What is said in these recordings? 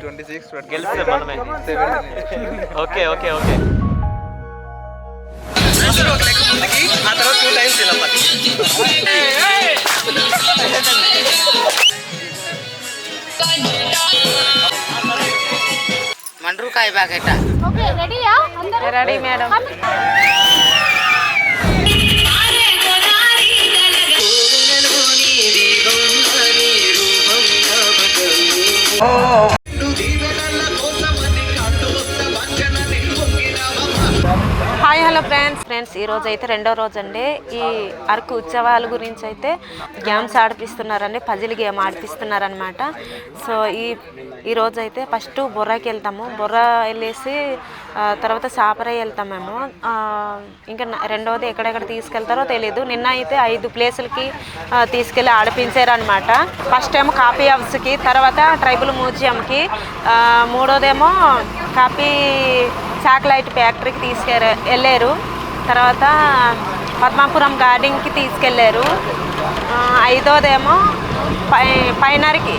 Twenty six గెలిస్తే మనమే okay okay okay ఆ తర్వాత టూ టైమ్స్ మండ్రూకాయ ప్యాకెట్ ఓకే రెడీయా అందరూ రెడీ మేడం oh. ఫ్రెండ్స్ ఈ రోజు అయితే రెండో రోజు అండి ఈ అరకు ఉత్సవాల గురించి అయితే గేమ్స్ ఆడిపిస్తున్నారండి పజిల్ గేమ్ ఆడిపిస్తున్నారనమాట సో ఈ ఈ రోజు అయితే ఫస్ట్ బొర్రాకి వెళ్తాము. బొర్రా వెళ్ళేసి తర్వాత సాపరై వెళ్తాం మేము. ఇంకా రెండవది ఎక్కడెక్కడ తీసుకెళ్తారో తెలియదు నిన్న అయితే ఐదు ప్లేసులకి తీసుకెళ్ళి ఆడిపించారనమాట ఫస్ట్ ఏమో కాఫీ హౌస్కి తర్వాత ట్రైబుల్ మ్యూజియంకి మూడోదేమో కాఫీ చాక్లైట్ ఫ్యాక్టరీకి తీసుకెళ్ళారు వెళ్ళారు. తర్వాత పద్మాపురం గార్డెన్కి తీసుకెళ్ళారు. ఐదోదేమో పై పైనరికి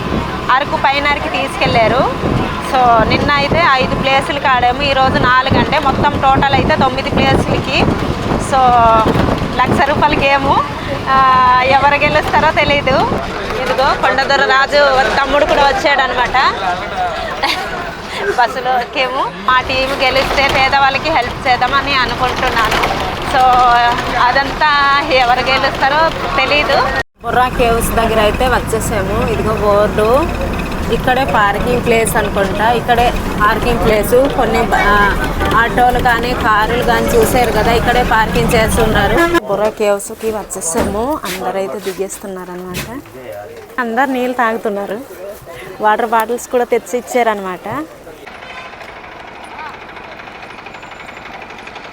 అరకు పైనరికి తీసుకెళ్ళారు. సో నిన్న అయితే ఐదు ప్లేసులు కాడాము. ఈరోజు నాలుగు అంటే మొత్తం టోటల్ అయితే తొమ్మిది ప్లేసులకి. సో లక్ష రూపాయల గేము. ఎవరు గెలుస్తారో తెలీదు. ఇదిగో కొండదొర రాజు తమ్ముడు కూడా వచ్చాడనమాట. బస్సులో ఎక్కేము మా టీం గెలిస్తే పేదవాళ్ళకి హెల్ప్ చేద్దామని అనుకుంటున్నాను. సో అదంతా ఎవరు గెలుస్తారో తెలీదు. బుర్రా కేవ్స్ దగ్గర అయితే వచ్చేసాము. ఇదిగో బోర్డు. ఇక్కడే పార్కింగ్ ప్లేస్ అనుకుంటా. ఇక్కడే పార్కింగ్ ప్లేస్. కొన్ని ఆటోలు కానీ కార్లు కానీ చూసారు కదా ఇక్కడే పార్కింగ్ చేస్తున్నారు బుర్రా కేవ్స్కి వచ్చేసాము. అందరూ అయితే దిగేస్తున్నారు అనమాట అందరు నీళ్ళు తాగుతున్నారు. వాటర్ బాటిల్స్ కూడా తెచ్చి ఇచ్చారనమాట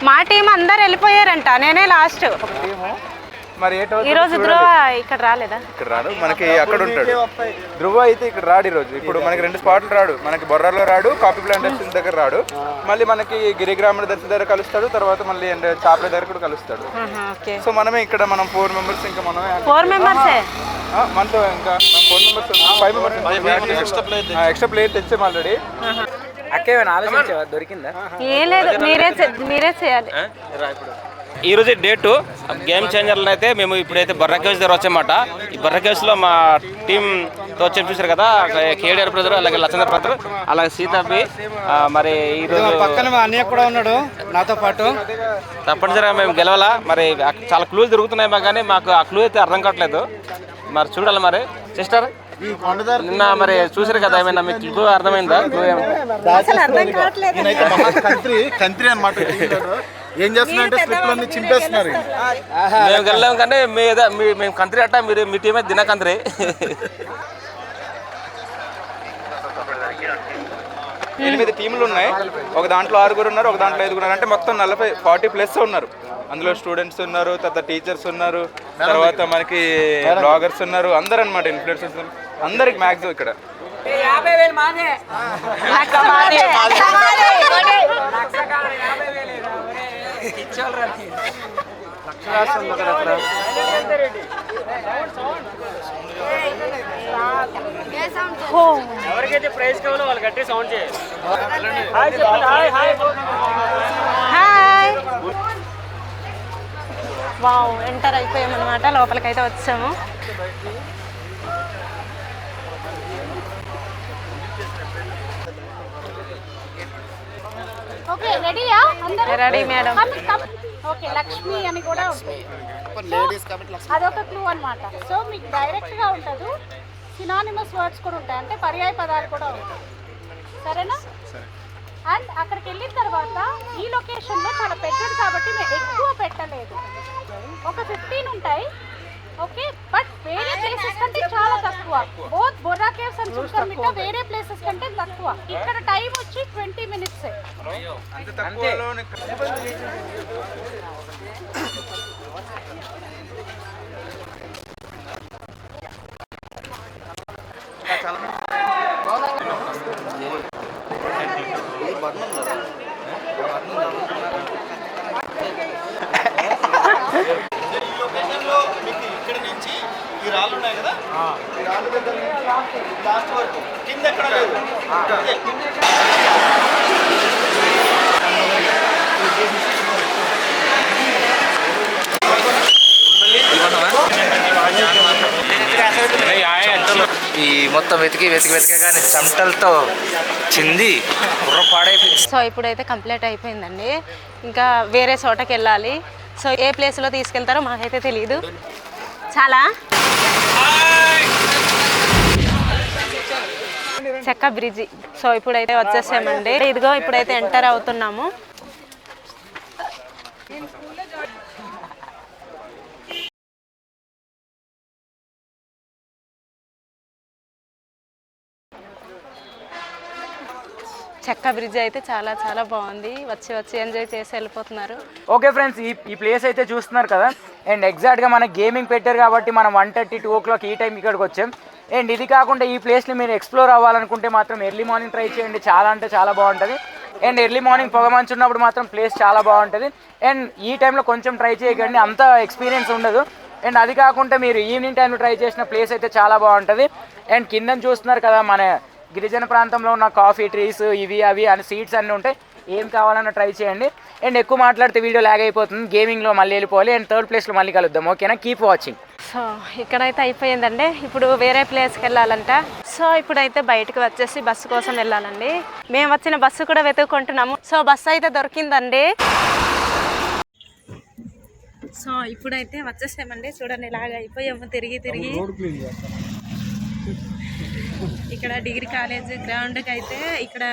మా టీం అందరు వెళ్ళిపోయారంట. నేనే లాస్ట్ మరి ఏ టోల్ ఈరోజు ధ్రువ ఇక్కడ రాలేదా? ఇక్కడ రాడు. మనకి అక్కడ ఉంటాడు. ధ్రువ అయితే ఇక్కడ రాడు ఈరోజు ఇప్పుడు మనకి రెండు స్పాట్లు రాడు. మనకి బొర్రాలో రాడు కాఫీ ప్లాంటేషన్ దగ్గర రాడు. మళ్ళీ మనకి గిరిగ్రామ దర్శి దగ్గర కలుస్తాడు. తర్వాత మళ్ళీ అంటే చాపల దగ్గర కూడా కలుస్తాడు. ఓకే. సో మనమే ఇక్కడ మనం ఫోర్ మెంబర్స్ ఇంకా మనమే ఫోర్ మెంబర్సే మనతో ఇంకా four members five members extra player తెచ్చాం ఆల్రెడీ ఏం లేదు మీరే చే- మీరే చేయాలి. ఈ రోజు డేటు గేమ్ చేంజర్లు అయితే మేము ఇప్పుడైతే బర్ర కేవ్స్ దగ్గర వచ్చామాట ఈ బర్ర కేవ్స్లో మా టీం తో వచ్చి చూసారు కదా కేడిఆర్ బ్రదర్ అలాగే లచ్చందర్ బ్రదర్ అలాగే సీతాపి ఆ, మరి ఈ రోజు పక్కన మా అన్నయ్య కూడా ఉన్నాడు నాతో పాటు. తప్పనిసరిగా మేము గెలవాలా? మరి ఆ- చాలా క్లూలు దొరుకుతున్నాయి మాకు కానీ మాకు ఆ క్లూ అయితే అర్థం కావట్లేదు. మరి చూడాలి మరి. సిస్టర్? నిన్న మరి చూసారు కదా ఏమైనా మీకు క్లూ అర్థమైందా? కంత్రి కంత్రి అనమాట ఏం చేస్తున్నారంటే చింపేస్తున్నారు. మేము గెలలేము కానీ మీ మేము కంత్రి అట్ట మీరు మీ టీమే దిన కంత్రి. ఎనిమిది టీంలు ఉన్నాయి. ఒక దాంట్లో ఆరుగురు ఉన్నారు ఒక దాంట్లో ఐదుగురు ఉన్నారు. అంటే మొత్తం నలభై ఫార్టీ ప్లస్ ఉన్నారు. అందులో స్టూడెంట్స్ ఉన్నారు తర్వాత టీచర్స్ ఉన్నారు తర్వాత మనకి బ్లాగర్స్ ఉన్నారు అందరు అనమాట ఇన్ఫ్లుయెన్సర్స్ అందరికి మ్యాక్సిమం ఇక్కడ. హాయ్ వావ్ ఎంటర్ అయిపోయామన్నమాట లోపలికైతే వచ్చాము. ఓకే రెడీయా? అందరూ? Ready madam. ఓకే లక్ష్మి అని కూడా ఉంటుంది అదొక క్లూ అన్నమాట. సో మీకు డైరెక్ట్గా ఉంటుంది. సినానిమస్ వర్డ్స్ కూడా ఉంటాయి. అంటే పర్యాయ పదాలు కూడా ఉంటాయి. సరేనా? అండ్ అక్కడికి వెళ్ళిన తర్వాత ఈ లొకేషన్లో చాలా పెద్దది కాబట్టి మేము ఎక్కువ పెట్టలేదు. ఒక ఫిఫ్టీన్ ఉంటాయి. ఓకే బట్ వేరే ప్లేసెస్ కంటే చాలా తక్కువ. బోత్ బొర్రా కేవ్స్ అండ్ సుల్తాన్ వేరే ప్లేసెస్ కంటే తక్కువ. ఇక్కడ టైం వచ్చి ట్వంటీ మినిట్స్ అంత. ఈ రాళ్ళు ఉన్నాయి కదా? ఈ రాళ్ళు దగ్గర నుంచి లాస్ట్ వరకు. కింద ఎక్కడ లేదు. ఈ మొత్తం వెతికి వెతికి వెతికగానే చెమటలతో చింది బుర్రపాడైపోయింది సో ఇప్పుడైతే కంప్లీట్ అయిపోయిందండి. ఇంకా వేరే చోటకి వెళ్ళాలి. సో ఏ ప్లేస్లో తీసుకెళ్తారో మాకైతే తెలియదు చాలా చెక్క బ్రిడ్జి సో ఇప్పుడైతే వచ్చేసామండి. ఇదిగో ఇప్పుడైతే ఎంటర్ అవుతున్నాము. చెక్క బ్రిడ్జ్ అయితే చాలా చాలా బాగుంది. వచ్చి వచ్చి ఎంజాయ్ చేసి వెళ్ళిపోతున్నారు. ఓకే ఫ్రెండ్స్ ఈ ఈ ప్లేస్ అయితే చూస్తున్నారు కదా. అండ్ ఎగ్జాక్ట్గా మన గేమింగ్ పెట్టారు కాబట్టి మనం one thirty two o'clock ఈ టైం ఇక్కడికి వచ్చాం. అండ్ ఇది కాకుండా ఈ ప్లేస్ని మీరు ఎక్స్ప్లోర్ అవ్వాలనుకుంటే మాత్రం ఎర్లీ మార్నింగ్ ట్రై చేయండి. చాలా అంటే చాలా బాగుంటుంది. అండ్ ఎర్లీ మార్నింగ్ పొగ మంచు ఉన్నప్పుడు మాత్రం ప్లేస్ చాలా బాగుంటుంది. అండ్ ఈ టైంలో కొంచెం ట్రై చేయకండి అంత ఎక్స్పీరియన్స్ ఉండదు. అండ్ అది కాకుండా మీరు ఈవినింగ్ టైంలో ట్రై చేసిన ప్లేస్ అయితే చాలా బాగుంటుంది. అండ్ కింద చూస్తున్నారు కదా మన గిరిజన ప్రాంతంలో ఉన్న కాఫీ ట్రీస్ ఇవి అవి అని సీడ్స్ అన్నీ ఉంటాయి. ఏం కావాలన్నా ట్రై చేయండి. అండ్ ఎక్కువ మాట్లాడితే వీడియో లాగ్ అయిపోతుంది. గేమింగ్లో మళ్ళీ వెళ్ళిపోవాలి. అండ్ థర్డ్ ప్లేస్లో మళ్ళీ కలుద్దాం. ఓకేనా కీప్ వాచింగ్ సో ఇక్కడైతే అయిపోయిందండి. ఇప్పుడు వేరే ప్లేస్కి వెళ్ళాలంట. సో ఇప్పుడైతే బయటకు వచ్చేసి బస్సు కోసం వెళ్ళాలండి. మేము వచ్చిన బస్సు కూడా వెతుక్కుంటున్నాము. సో బస్సు అయితే దొరికిందండి. సో ఇప్పుడైతే వచ్చేసామండి. చూడండి ఇలాగ అయిపోయాము. తిరిగి తిరిగి. ఇక్కడ డిగ్రీ కాలేజ్ గ్రౌండ్కి అయితే ఇక్కడ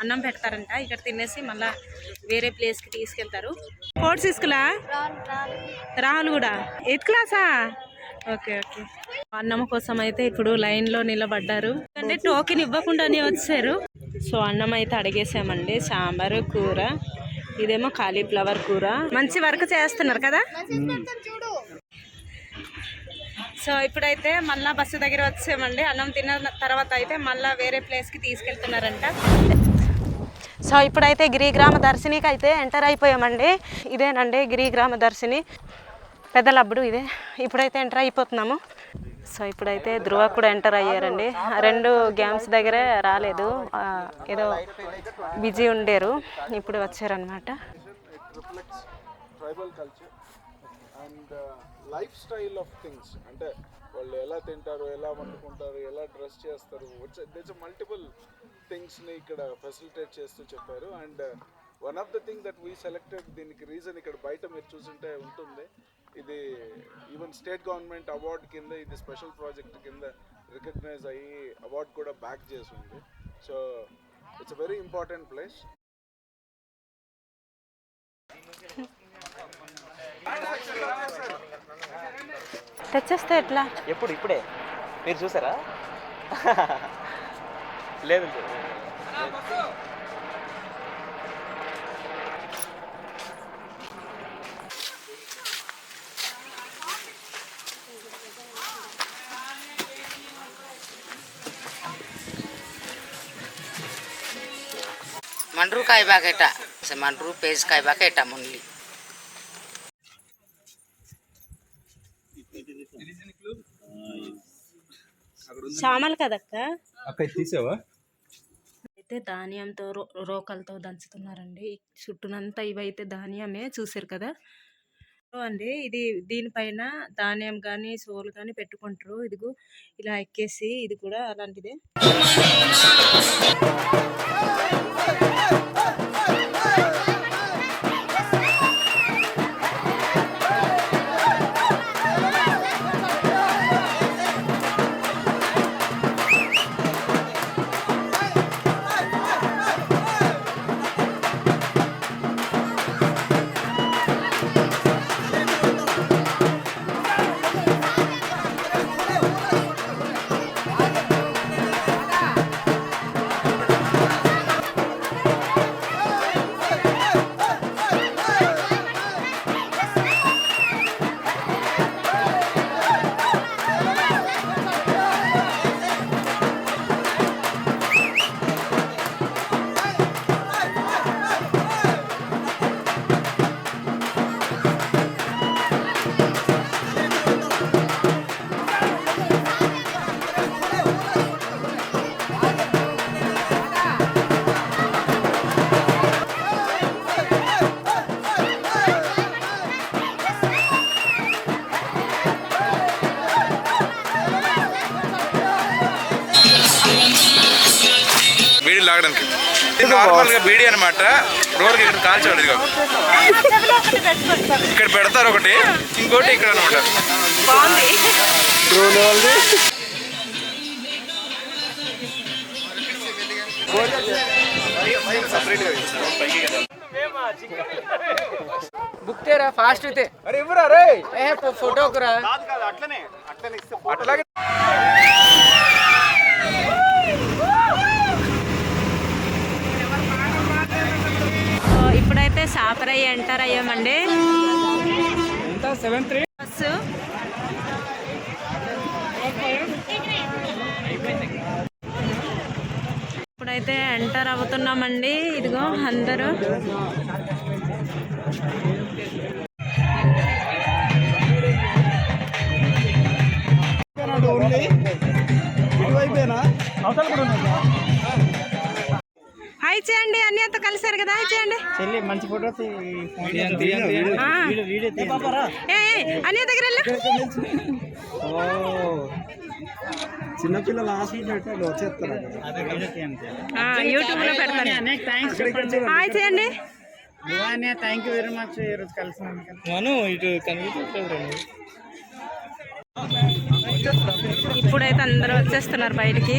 అన్నం పెడతారంట. ఇక్కడ తినేసి మళ్ళా వేరే ప్లేస్కి తీసుకెళ్తారు. స్పోర్ట్స్ స్కూలా రాహుల్ కూడా? ఎయిత్ క్లాసా ఓకే ఓకే అన్నం కోసం అయితే ఇప్పుడు లైన్లో నిలబడ్డారు. అంటే టోకెన్ ఇవ్వకుండానే వచ్చారు. సో అన్నం అయితే అడిగేసామండి. సాంబారు కూర. ఇదేమో కాలీఫ్లవర్ కూర. మంచి వర్క్ చేస్తున్నారు కదా? సో ఇప్పుడైతే మళ్ళా బస్సు దగ్గర వచ్చామండి. అన్నం తిన్న తర్వాత అయితే మళ్ళా వేరే ప్లేస్కి తీసుకెళ్తున్నారంట. సో ఇప్పుడైతే గిరిగ్రామ దర్శినికి అయితే ఎంటర్ అయిపోయామండి. ఇదేనండి గిరిగ్రామ దర్శిని. పెద్దలబ్బుడు ఇదే. ఇప్పుడైతే ఎంటర్ అయిపోతున్నాము. సో ఇప్పుడైతే ధృవ కూడా ఎంటర్ అయ్యారండి. రెండు గేమ్స్ దగ్గరే రాలేదు. ఏదో బిజీ ఉండేరు. ఇప్పుడు వచ్చారనమాట tribal culture and life style of things అంటే వాళ్ళు ఎలా తింటారు ఎలా వండుకుంటారు ఎలా డ్రెస్ చేస్తారు మల్టిపుల్ థింగ్స్ని ఇక్కడ ఫెసిలిటేట్ చేస్తూ చెప్పారు. And one of the thing that we selected దీనికి రీజన్ ఇక్కడ బయట మీరు చూసుంటే ఉంటుంది. ఇది ఈవెన్ స్టేట్ గవర్నమెంట్ అవార్డ్ కింద ఇది స్పెషల్ ప్రాజెక్ట్ కింద రికగ్నైజ్ అయ్యి అవార్డ్ కూడా బ్యాక్ చేసి ఉంది so it's a very important place తెచ్చేస్తే ఎట్లా? ఎప్పుడు? ఇప్పుడే. మీరు చూసారా? లేదు. మండ్రు కాయ బాగేట మండ్రు పేజ్ కాయ బాగేట మున్లి సామాలు కదక్క? అక్క తీసావా? అయితే ధాన్యంతో రో రోకలతో దంచుతున్నారండి చుట్టూనంతా ఇవైతే ధాన్యమే చూసారు కదా సో అండి ఇది దీనిపైన ధాన్యం కానీ సోలు కానీ పెట్టుకుంటారు ఇదిగో ఇలా ఎక్కేసి ఇది కూడా అలాంటిదే ఇది నార్మల్గా బీడీ అనమాట రోడ్కి ఇక్కడ కాల్చేవాడు ఇదిగో. ఇక్కడ పెడతారు ఒకటి ఇంకోటి ఇక్కడ అనమాట. బుక్ తేరా ఫాస్ట్ అయితే. అరే ఇవ్వరా రే ఏ ఫోటోకు రా అట్లాగే సో సాపరయ్య ఎంటర్ అయ్యామండి బస్సు ఇప్పుడైతే ఎంటర్ అవుతున్నామండి. ఇదిగో అందరూ. అంతా కలిసారు కదా చేయండి. చెల్లి మంచి ఫోటో అన్నయ్య దగ్గర చిన్నపిల్లలు పెట్టాలి వచ్చేస్తారు ఆ, యూట్యూబ్లో పెడతాను. హాయ్ చేయండి. థ్యాంక్ యూ వెరీ మచ్ ఈరోజు కలిసి మను ఇటు కనిపించట్లేదు ఇప్పుడైతే అందరూ వచ్చేస్తున్నారు బయటికి.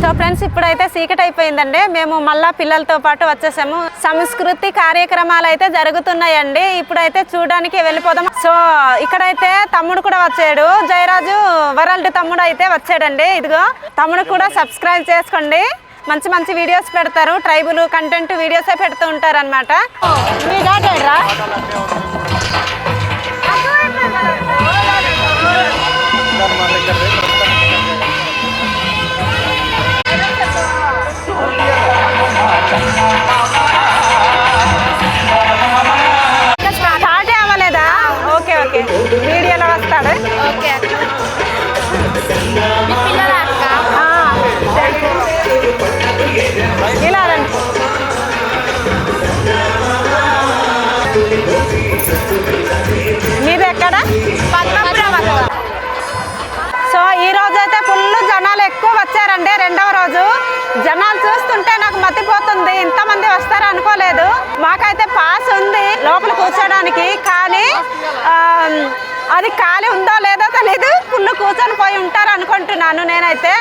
సో ఫ్రెండ్స్ ఇప్పుడైతే సీకట్ అయిపోయిందండి. మేము మళ్ళా పిల్లలతో పాటు వచ్చేసాము. సంస్కృతి కార్యక్రమాలు అయితే జరుగుతున్నాయండి. ఇప్పుడైతే చూడడానికి వెళ్ళిపోదాం. సో ఇక్కడైతే తమ్ముడు కూడా వచ్చాడు. జయరాజు వరల్డ్ తమ్ముడు అయితే వచ్చాడండి. ఇదిగో తమ్ముడు కూడా సబ్స్క్రైబ్ చేసుకోండి. మంచి మంచి వీడియోస్ పెడతారు. ట్రైబుల్ కంటెంట్ వీడియోసే పెడుతూ ఉంటారు అనమాట మీ స్టార్ట్ అవ్వలేదా? Okay okay. వీడియోలో వస్తాడు. ఓకే ఇలా రండి. మీది ఎక్కడ? సో ఈ రోజు అయితే ఫుల్ జనాలు ఎక్కువ వచ్చారండి రెండవ రోజు. జనాలు చూస్తుంటే నాకు మతిపోతుంది. ఇంతమంది వస్తారు అనుకోలేదు. మాకైతే పాస్ ఉంది లోపల కూర్చోడానికి. కానీ అది ఖాళీ ఉందో లేదో తెలీదు. ఫుల్ కూర్చొని పోయి ఉంటారు అనుకుంటున్నాను నేనైతే.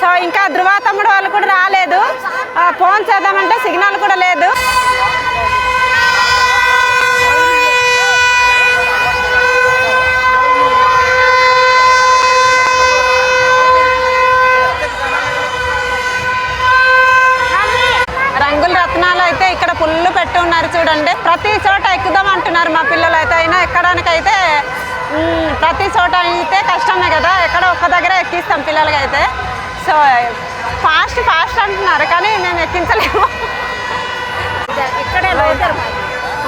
సో ఇంకా ధృవాతమ్ముడు వాళ్ళు కూడా రాలేదు. ఫోన్ చేద్దామంటే సిగ్నల్ కూడా లేదు రంగుల రత్నాలు అయితే ఇక్కడ ఫుల్ పెట్టి ఉన్నారు చూడండి ప్రతి చోట అంటున్నారు మా పిల్లలు అయితే అయినా ఎక్కడానికైతే మ్, ప్రతి చోట అయితే కష్టమే కదా. ఎక్కడ ఒక్క దగ్గర ఎక్కిస్తాం పిల్లలకి అయితే సో ఫాస్ట్ ఫాస్ట్ అంటున్నారు కానీ మేము ఎక్కించలేము. ఇక్కడే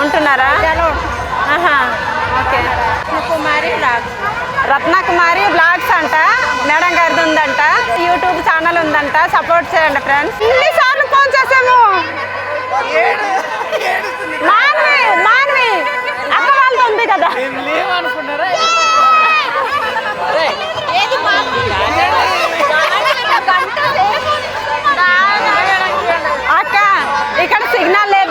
ఉంటున్నారా? ఆహా, ఓకే. కుమారి రత్నకుమారి బ్లాగ్స్ అంట మేడం గారిది ఉందంట యూట్యూబ్ ఛానల్ ఉందంట సపోర్ట్ చేయండి ఫ్రెండ్స్. ఇన్నిసార్లు ఫోన్ చేసాము వాళ్ళతో ఉంది కదా. అక్క ఇక్కడ సిగ్నల్ లేదు.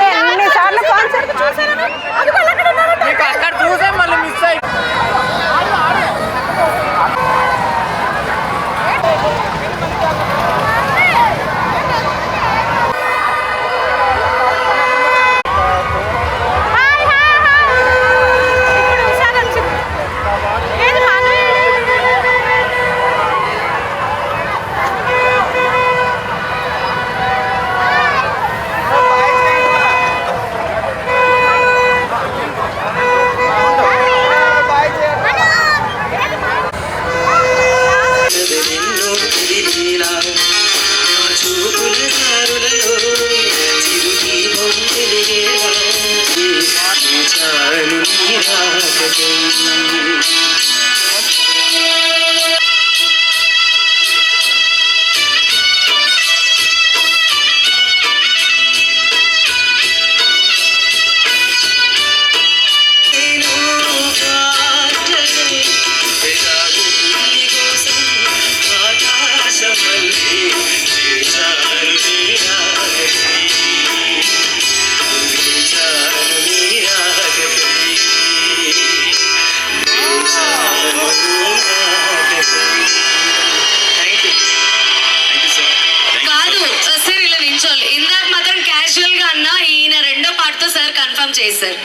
చేశారు.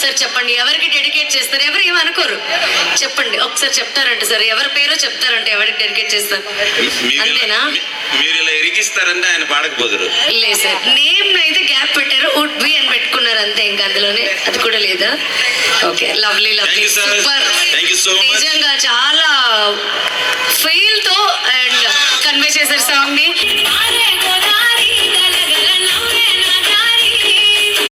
సార్ చెప్పండి ఎవరికి డెడికేట్ చేస్తారు? ఎవరు ఏమనుకోరు చెప్పండి ఒకసారి చెప్తారంట సార్ ఎవరి పేరో చెప్తారంట ఎవరికి డెడికేట్ చేస్తారు? అంతేనా? మీరు ఇలా ఇరికిస్తారంటే ఆయన పాడకపోదురు. లేదు సార్ నేమ్ అయితే గ్యాప్ పెట్టారు వుడ్ బి అని పెట్టుకున్నారు అంతే ఇంకా అందులోనే అది కూడా లేదా? Okay lovely lovely. సూపర్. నిజంగా చాలా ఫెయిల్తో అండ్ కన్వే చేశారు సాంగ్ని.